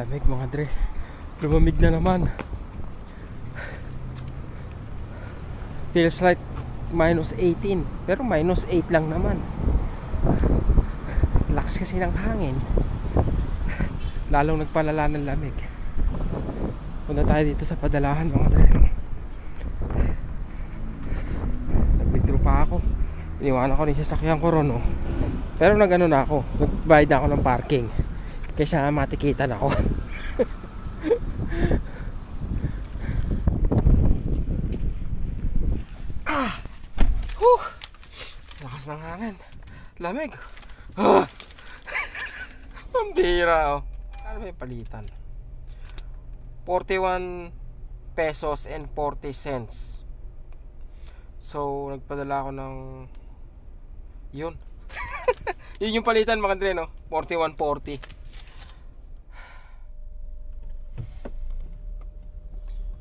Lamig mga dre. Lumamig na naman. Feels like minus 18. Pero minus 8 lang naman. Lakas kasi ng hangin. Lalong nagpalala ng lamig. Punta tayo dito sa padalahan mga dre. Nag-withdraw pa ako. Iniwanan ko rin sa sakyan ko ron. Oh. Pero nag-ano na ako. Nagbayad na ako ng parking. Kaysa matikitan ako. ah! Huh! Lakas ng hangin. Lamig. Ah! Bihira oh. Ano yung palitan? 41 pesos and 40 cents. So, nagpadala ako ng yun. yun yung palitan mga Andre, no? 41.40.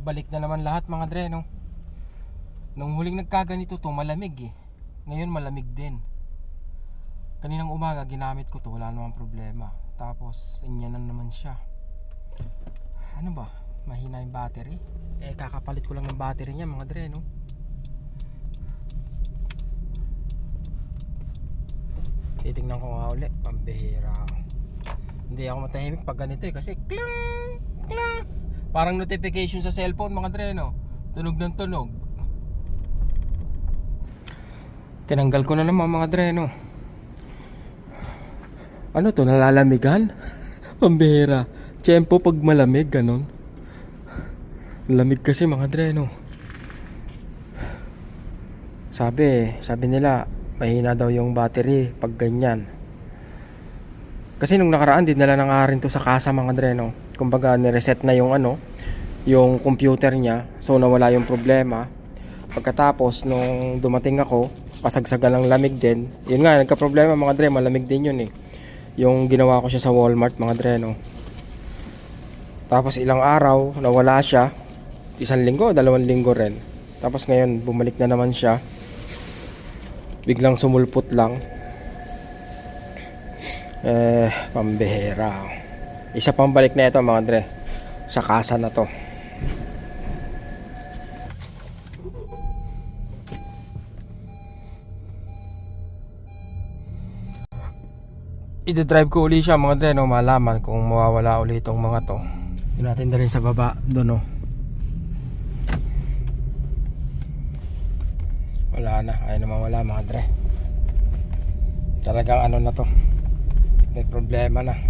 Balik na naman lahat mga Andre, no? Nung huling nagkaganito to, malamig eh. Ngayon malamig din. Kaninang umaga ginamit ko to, wala namang problema. Tapos, inyanan naman siya. Ano ba? Mahina yung battery? Eh, kakapalit ko lang ng battery niya mga Andre, no? Titingnan ko nga uli, pambihira. Hindi ako matahimik pag ganito eh kasi klang, klang. Parang notification sa cellphone mga dre no. Tunog ng tunog. Tinanggal ko na naman mga dre no. Ano to, nalalamigan? Pambihira. Tiyempo pag malamig, ganon. Lamig kasi mga dre no. Sabi, sabi nila, mahina daw yung battery pag ganyan. Kasi nung nakaraan din nila nang arin to sa kasa mga dre no. Kumbaga ni-reset na yung ano, yung computer niya. So nawala yung problema. Pagkatapos nung dumating ako, kasagsagan ng lamig din. Yun nga, nagka-problema mga dre, malamig din yun eh. Yung ginawa ko siya sa Walmart mga dre no. Tapos ilang araw, nawala siya. Isang linggo, dalawang linggo rin. Tapos ngayon, bumalik na naman siya biglang sumulpot lang eh pambihira isa pang balik na ito mga dre. Sa kasa na to. I-drive ko uli siya mga dre no? Malaman kung mawawala uli itong mga to. Yun natin na rin sa baba doon no? Wala na. Ayaw naman wala mga dre. Talagang ano na to. May problema na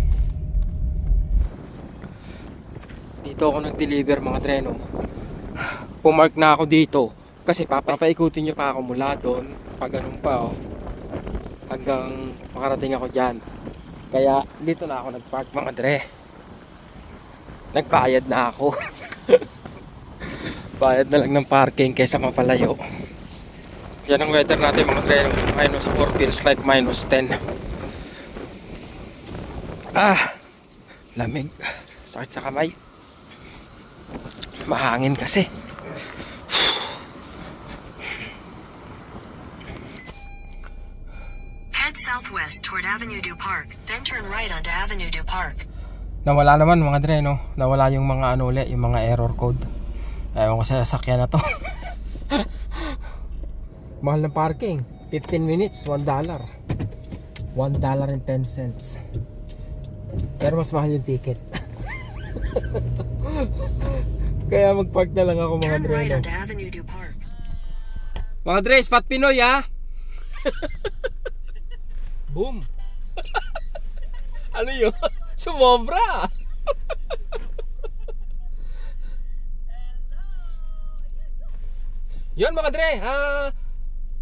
dito ako nag-deliver mga dre no pumark na ako dito kasi papaikutin nyo pa ako mula doon pag ganun pa oh hanggang makarating ako dyan kaya dito na ako nagpark mga dre nagbayad na ako bayad na lang ng parking kaysa mapalayo yan ang weather natin mga dre. Minus 4 feels like minus 10. Ah! Lamig. Sakit sa kamay. Mahangin kasi. Head southwest toward Avenue du Parc, then turn right onto Avenue du Parc. Nawala naman mga dre no. Nawala yung mga ano ulit, yung mga error code. Ewan ko sa sasakyan na to. Mahal ng parking. 15 minutes, 1 dollar. 1 dollar and 10 cents. Pero mas mahal yung ticket. Kaya mag-park na lang ako mga Turn dre. right no? Mga dre, spot Pinoy ha. Boom. ano yun? Sumobra. Yun mga dre, ah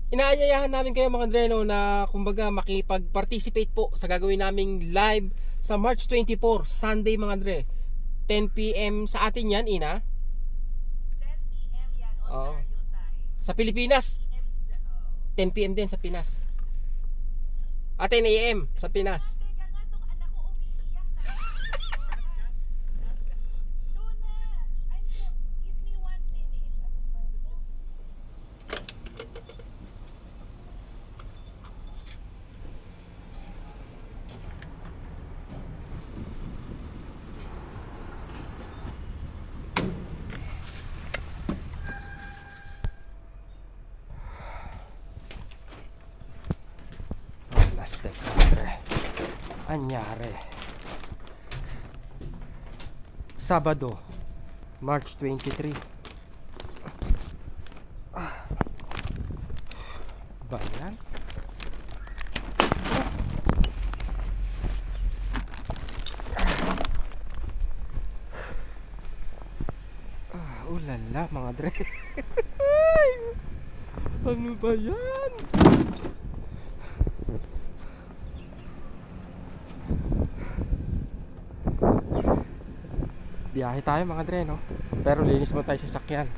inaanyayahan namin kayo mga dre no, na kumbaga makipag-participate po sa gagawin naming live sa March 24, Sunday mga dre. 10 p.m. sa atin yan, Ina. 10 p.m. yan, Oo. Sa Pilipinas, 10 p.m. din sa Pinas. At 10 a.m. sa Pinas. Teka nga, tong anak ko umiiyak. Luna, I'm so, give me one minute. Ano ba ito? Walastek, Andre. Anyari. Sabado, March 23. Ah. Ba yan? Ah, ulala mga dre. Ano ba yan? Biyahe tayo mga dre, no? Pero linis mo tayo sa sakyan.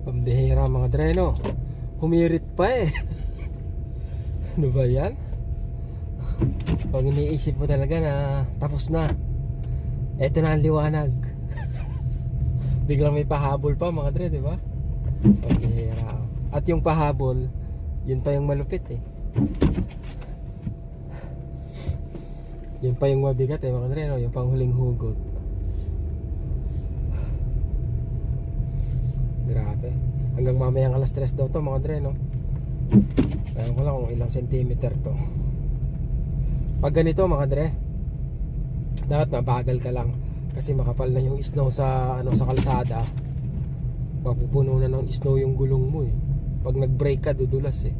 Pambihira mga dreno. Humirit pa eh. ano ba yan? Pag iniisip mo talaga na tapos na. Eto na ang liwanag. Biglang may pahabol pa mga dre, di ba? Pambihira. At yung pahabol, yun pa yung malupit eh. Yun pa yung mabigat eh mga dre, no? yung panghuling hugot. Grabe. Hanggang mamayang alas 3 daw to mga dre, no? Kaya ko lang kung ilang centimeter to. Pag ganito mga dre, dapat mabagal ka lang kasi makapal na yung snow sa ano sa kalsada. Mapupuno na ng snow yung gulong mo eh. Pag nag-brake ka, dudulas eh.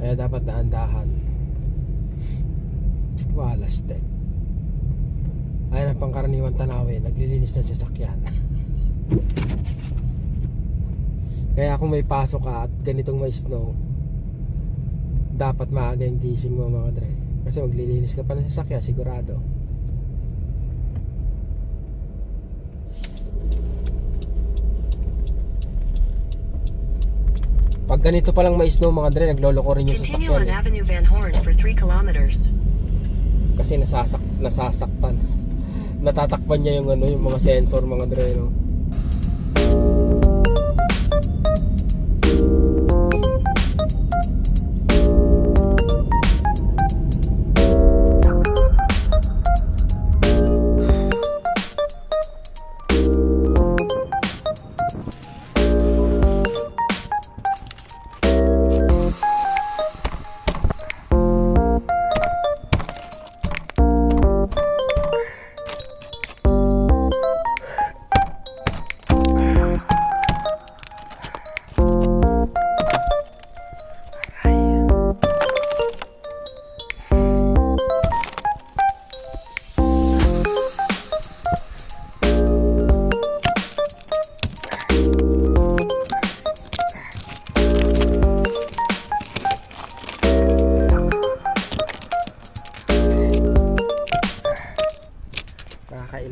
Kaya dapat dahan-dahan. Walastek. Ayan ang pangkaraniwan tanawin, naglilinis ng sasakyan. Kaya kung may pasok ka at ganitong may snow, dapat maaga yung gising mo mga dre. Kasi maglilinis ka pa ng sasakyan, sigurado. Pag ganito palang may snow mga dre, nagloloko rin yung Continue sasakyan. on eh. Avenue Van Horn for 3 kilometers. kasi nasasak nasasaktan natatakpan niya yung ano yung mga sensor mga dre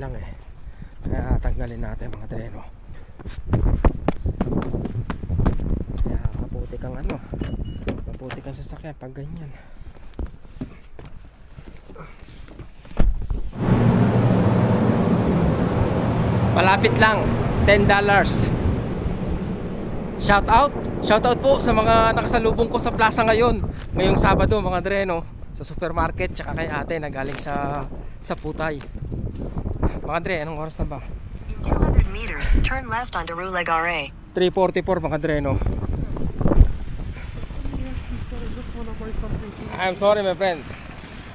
nakakailang eh kaya tanggalin natin mga dre no kaya maputi kang ano maputi kang sasakyan pag ganyan Malapit lang, $10. Shout out, shout out po sa mga nakasalubong ko sa plaza ngayon. Ngayong Sabado mga dreno sa supermarket tsaka kay ate na galing sa sa Putay. Mga dre, anong oras na ba? In 200 meters, turn left onto Rue Legare. 3.44 mga dreno. I'm sorry my friend.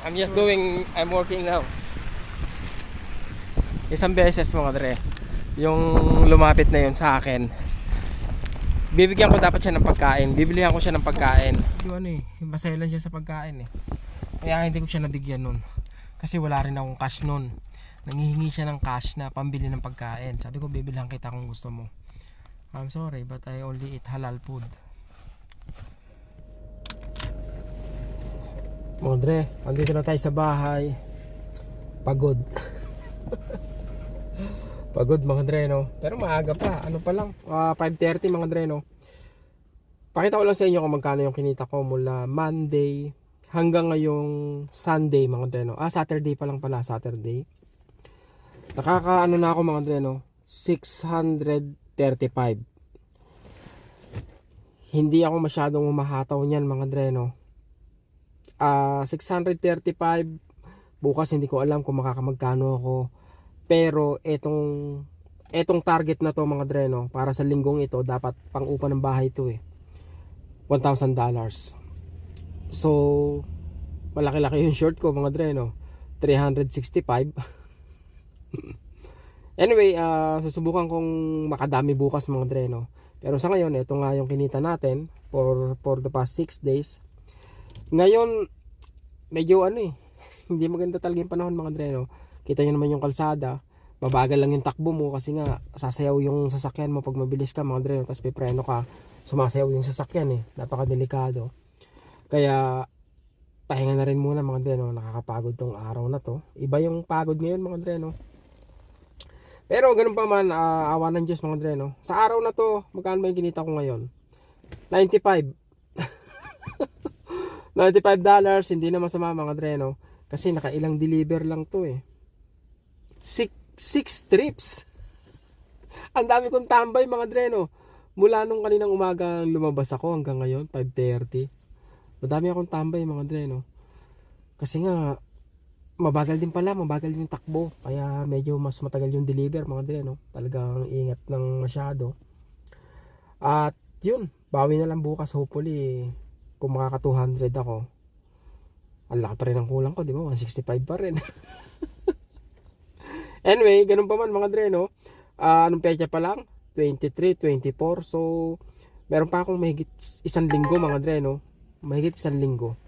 I'm just doing, I'm working now. Isang beses mga dre, yung lumapit na yun sa akin, bibigyan ko dapat siya ng pagkain. Bibilihan ko siya ng pagkain. Yung ano eh, maselan siya sa pagkain eh. Kaya hindi ko siya nabigyan nun. Kasi wala rin akong cash nun. Nangihingi siya ng cash na pambili ng pagkain. Sabi ko, bibilihan kita kung gusto mo. I'm sorry, but I only eat halal food. Mondre, andito na tayo sa bahay. Pagod. Pagod mga dre, no? Pero maaga pa. Ano pa lang? Ah, 5.30 mga dre, no? Pakita ko lang sa inyo kung magkano yung kinita ko mula Monday hanggang ngayong Sunday mga dreno. Ah, Saturday pa lang pala, Saturday. Nakaka ano na ako mga dreno, 635. Hindi ako masyadong umahataw niyan mga dreno. Ah, 635 bukas hindi ko alam kung makakamagkano ako. Pero etong etong target na to mga dreno para sa linggong ito dapat pang upa ng bahay to eh. $1,000 So, malaki-laki yung short ko mga dreno. 365. anyway, ah susubukan kong makadami bukas mga dreno. Pero sa ngayon, ito nga yung kinita natin for, for the past 6 days. Ngayon, medyo ano eh, hindi maganda talaga yung panahon mga dreno. Kita nyo naman yung kalsada. Mabagal lang yung takbo mo kasi nga sasayaw yung sasakyan mo pag mabilis ka mga dreno. Tapos pipreno ka, sumasayaw yung sasakyan eh. Napakadelikado. Kaya pahinga na rin muna mga dreno. Nakakapagod tong araw na to. Iba yung pagod ngayon mga dreno. Pero ganun pa man, ah, awa ng Diyos mga dreno. Sa araw na to, magkano ba yung kinita ko ngayon? 95. 95 dollars, hindi na masama mga dreno. Kasi nakailang deliver lang to eh. Six, six trips. Ang dami kong tambay mga dreno. Mula nung kaninang umaga lumabas ako hanggang ngayon, 5.30. Madami akong tambay mga dreno. Kasi nga, mabagal din pala, mabagal yung takbo. Kaya medyo mas matagal yung deliver mga dreno. Talagang ingat ng masyado. At yun, bawi na lang bukas hopefully kung makaka 200 ako. Ang laki pa rin ang kulang ko, di ba? 165 pa rin. anyway, ganun pa man mga dreno. Ah, anong pecha pa lang? 23, 24. So, meron pa akong mahigit isang linggo mga dreno. Mahigit isang linggo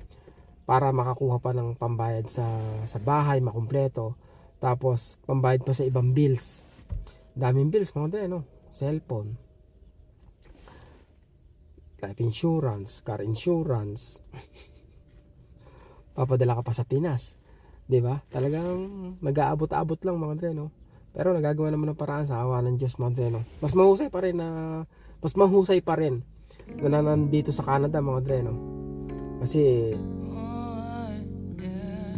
para makakuha pa ng pambayad sa sa bahay makumpleto. Tapos pambayad pa sa ibang bills. Daming bills mga dreno. Cellphone. Life insurance, car insurance. Papadala ka pa sa Pinas. 'Di ba? Talagang nag-aabot-abot lang mga dreno. Pero nagagawa naman ng paraan sa awa ng Diyos mga dreno. Mas mahusay pa rin na mas mahusay pa rin na nandito sa Canada mga dreno. Kasi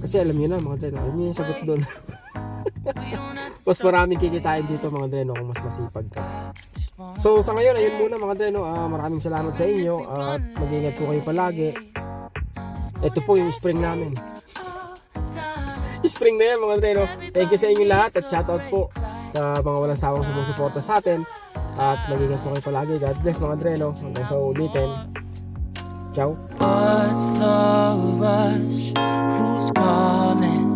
kasi alam niyo na mga dreno, alam niyo yung sagot doon. mas maraming kikitain dito mga dreno kung mas masipag ka. So sa ngayon, ayun muna mga dreno. Ah, maraming salamat sa inyo at mag-ingat po kayo palagi. Ito po yung spring namin. Spring na yan mga dreno. Thank you sa inyo lahat at shoutout po sa mga walang sawang sumusuporta sa atin. At mag-ingat po kayo palagi. God bless mga dreno. Hanggang sa ulitin. What's the rush? Who's calling?